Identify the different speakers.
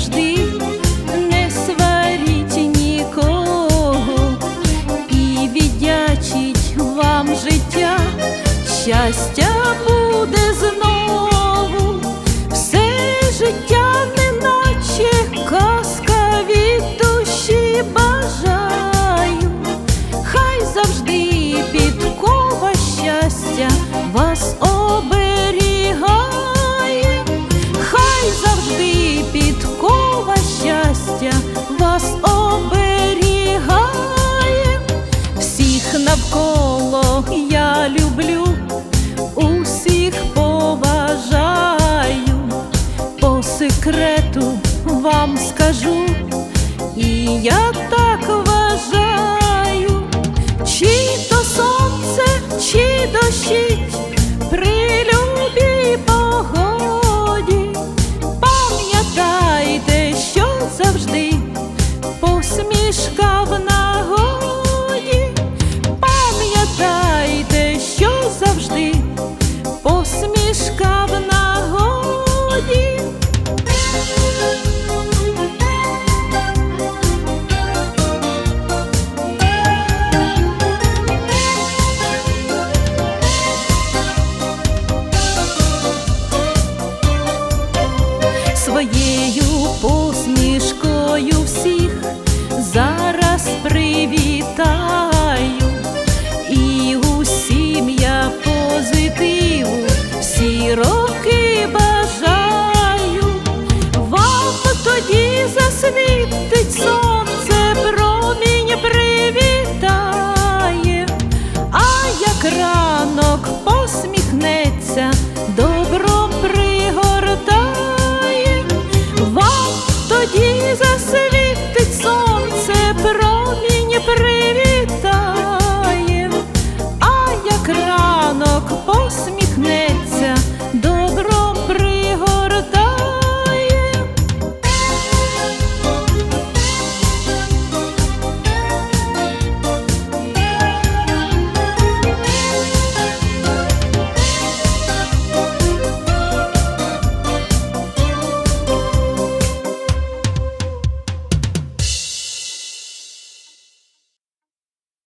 Speaker 1: завжди не сваріть нікого і віддячить вам життя, щастя буде знову. навколо я люблю, усіх поважаю, по секрету вам скажу, і я так вважаю, чи то сонце, чи дощить при любій погоді, пам'ятайте, що завжди посмішка в нас. Se mi pizza